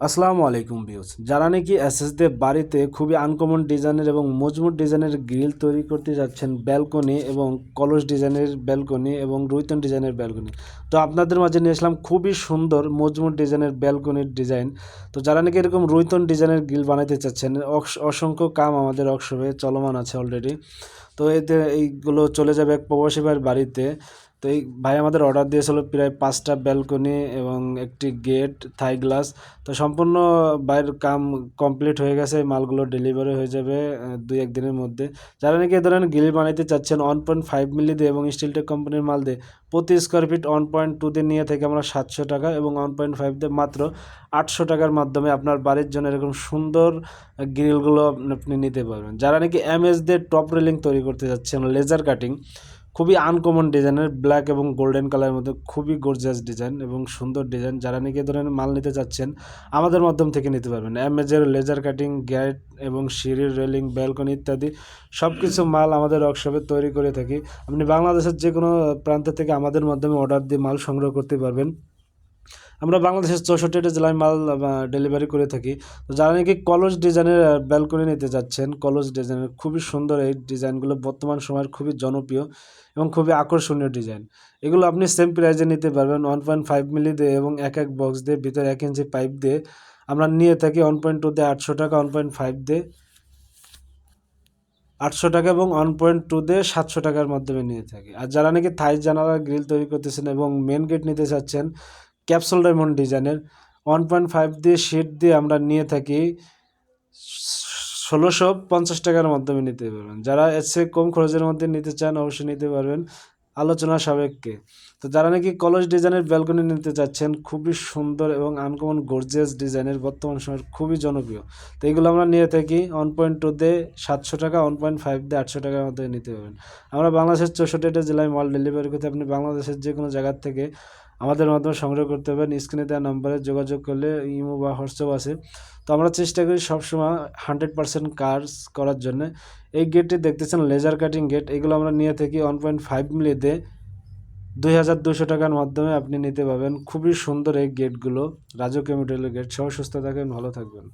আসসালামু আলাইকুম ভিউস যারা নাকি এসএসদের বাড়িতে খুবই আনকমন ডিজাইনের এবং মজবুত ডিজাইনের গ্রিল তৈরি করতে যাচ্ছেন ব্যালকনি এবং কলস ডিজাইনের ব্যালকনি এবং রুইতন ডিজাইনের ব্যালকনি তো আপনাদের মাঝে নিয়ে আসলাম খুবই সুন্দর মজবুত ডিজাইনের ব্যালকনির ডিজাইন তো যারা নাকি এরকম রুইতন ডিজাইনের গ্রিল বানাইতে চাচ্ছেন, অস- অসংখ্য কাম আমাদের ওয়ার্কশপে চলমান আছে অলরেডি তো এতে এইগুলো চলে যাবে এক প্রবাসী বাড়িতে। তো এই ভাই আমাদের অর্ডার দিয়েছিল প্রায় পাঁচটা ব্যালকনি এবং একটি গেট থাই গ্লাস তো সম্পূর্ণ বাইরের কাম কমপ্লিট হয়ে গেছে এই মালগুলো ডেলিভারি হয়ে যাবে দুই একদিনের মধ্যে। যারা নাকি এ ধরনের গ্রিল বানাইতে চাচ্ছেন ওয়ান পয়েন্ট ফাইভ মিলি দিয়ে এবং স্টিলটেক কোম্পানির মাল দিয়ে, প্রতি square feet one point two দিয়ে নিয়ে থেকে আমরা সাতশো টাকা এবং ওয়ান পয়েন্ট ফাইভ দিয়ে মাত্র আটশো টাকার মাধ্যমে আপনার বাড়ির জন্য এরকম সুন্দর গ্রিলগুলো আপনি নিতে পারবেন। যারা নাকি এমএস দিয়ে টপ রেলিং তৈরি করতে যাচ্ছেন লেজার কাটিং খুবই আনকমন ডিজাইনের ব্ল্যাক এবং গোল্ডেন কালারের মধ্যে খুবই গর্জিয়াস ডিজাইন এবং সুন্দর ডিজাইন যারা নাকি ধরনের মাল নিতে চাচ্ছেন, আমাদের মাধ্যম থেকে নিতে পারবেন। অ্যামেজের লেজার কাটিং গেট এবং সিঁড়ির রেলিং ব্যালকনি ইত্যাদি সব কিছু মাল আমাদের ওয়ার্কশপে তৈরি করে থাকি। আপনি বাংলাদেশের যে কোনো প্রান্ত থেকে আমাদের মাধ্যমে অর্ডার দিয়ে মাল সংগ্রহ করতে পারবেন। আমরা বাংলাদেশের চৌষট্টিটা জেলায় মাল ডেলিভারি করে থাকি। তো যারা নাকি কলস ডিজাইনের ব্যালকনি নিতে যাচ্ছেন, কলস ডিজাইনের, খুবই সুন্দর এই ডিজাইনগুলো বর্তমান সময়ের খুবই জনপ্রিয় এবং খুবই আকর্ষণীয় ডিজাইন। এগুলো আপনি সেম প্রাইজে নিতে পারবেন ওয়ান পয়েন্ট ফাইভ মিলি দিয়ে এবং এক এক বক্স দিয়ে, ভিতরে এক ইঞ্চি পাইপ দিয়ে। আমরা নিয়ে থাকি ওয়ান পয়েন্ট টু দিয়ে আটশো টাকা ওয়ান পয়েন্ট ফাইভ দিয়ে। আটশো টাকা এবং ওয়ান পয়েন্ট টু দিয়ে সাতশো টাকার মাধ্যমে নিয়ে থাকি। আর যারা নাকি থাই জানালা গ্রিল তৈরি করতেছেন এবং মেন গেট নিতে চাচ্ছেন ক্যাপসুল ডায়মন্ড ডিজাইনের। ওয়ান পয়েন্ট ফাইভ দিয়ে শিট দিয়ে আমরা নিয়ে থাকি ষোলোশো পঞ্চাশ টাকার মাধ্যমে নিতে পারবেন। যারা এর কম খরচের মধ্যে নিতে চান অবশ্যই নিতে পারবেন। আলোচনা সাবেককে তো যারা নাকি কলস ডিজাইনের ব্যালকনি নিতে চাচ্ছেন, খুবই সুন্দর এবং আনকমন গর্জিয়াস ডিজাইনের বর্তমান সময়ের খুবই জনপ্রিয়। তো এগুলো আমরা নিয়ে থাকি ওয়ান পয়েন্ট টু দিয়ে সাতশো টাকা ওয়ান পয়েন্ট ফাইভ দিয়ে আটশো টাকার মধ্যে নিতে পারবেন। আমরা বাংলাদেশের চৌষট্টিটা জেলায় মাল ডেলিভারি করতে আপনি বাংলাদেশের যে কোনো জায়গার থেকে আমাদের মাধ্যমে সংগ্রহ করতে পারেন। স্ক্রিনে দেওয়া নম্বরে যোগাযোগ করলে ইমো বা হোয়াটসঅ্যাপ আছে। তো আমরা চেষ্টা করি সবসময় হান্ড্রেড পার্সেন্ট কাজ করার জন্য। এই গেটটি দেখতেছেন, লেজার কাটিং গেট। এগুলো আমরা নিয়ে থাকি ওয়ান পয়েন্ট ফাইভ মিলিতে। দুই হাজার দুশো টাকার মাধ্যমে আপনি নিতে পারবেন। খুবই সুন্দর এই গেটগুলো। রাজকীয় মেটেরিয়াল গেট। সবাই সুস্থ থাকবেন, ভালো থাকবেন।